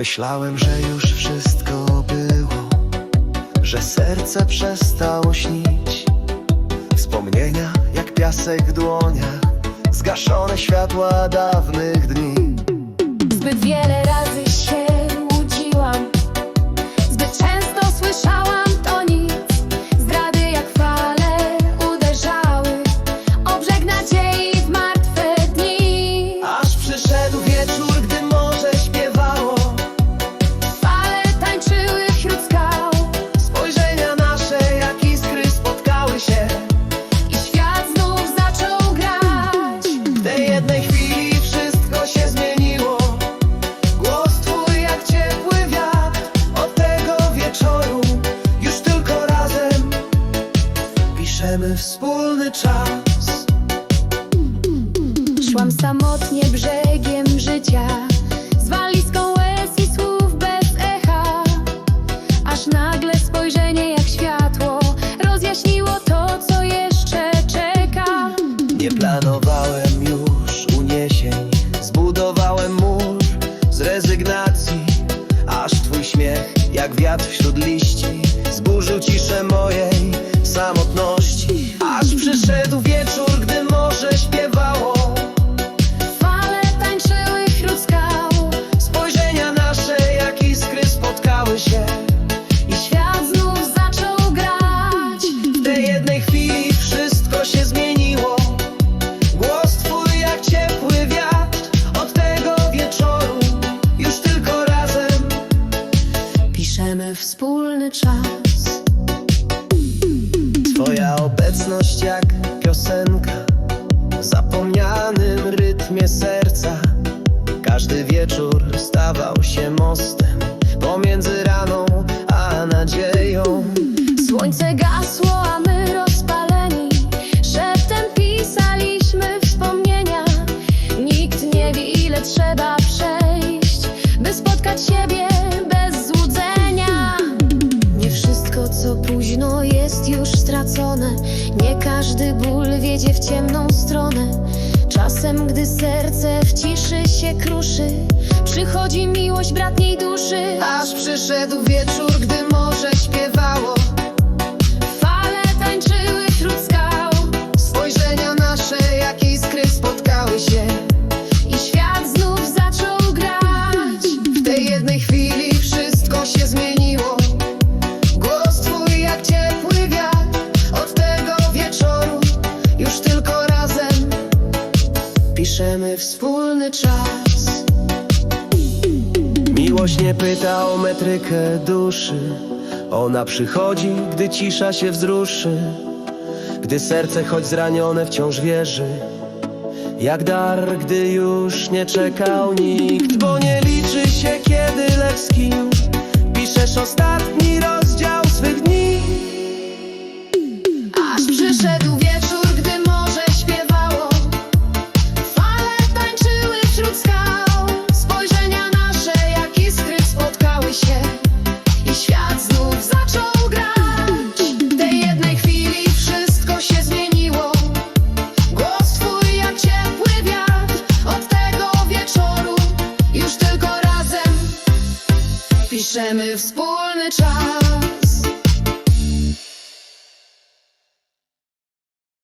Myślałem, że już wszystko było, że serce przestało śnić. Wspomnienia jak piasek w dłoniach, zgaszone światła dawnych dni. Zbyt wiele razy wspólny czas. Szłam samotnie brzegiem życia Z walizką łez i słów bez echa Aż nagle spojrzenie jak światło Rozjaśniło to, co jeszcze czeka Nie planowałem już uniesień. Zbudowałem mur z rezygnacji. Aż twój śmiech jak wiatr wśród liści jak piosenka W zapomnianym rytmie serca. Każdy wieczór stawał się mostem Pomiędzy raną a nadzieją. Słońce gasło, stracone Nie każdy ból wiedzie w ciemną stronę. Czasem gdy serce w ciszy się kruszy Przychodzi miłość bratniej duszy. Aż przyszedł wieczór, gdy Wspólny czas. Miłość nie pyta o metrykę duszy. Ona przychodzi, gdy cisza się wzruszy. Gdy serce choć zranione wciąż wierzy. Jak dar, gdy już nie czekał nikt Bo nie liczy się kiedy lecz z kim. Piszesz ostatni Piszemy wspólny czas.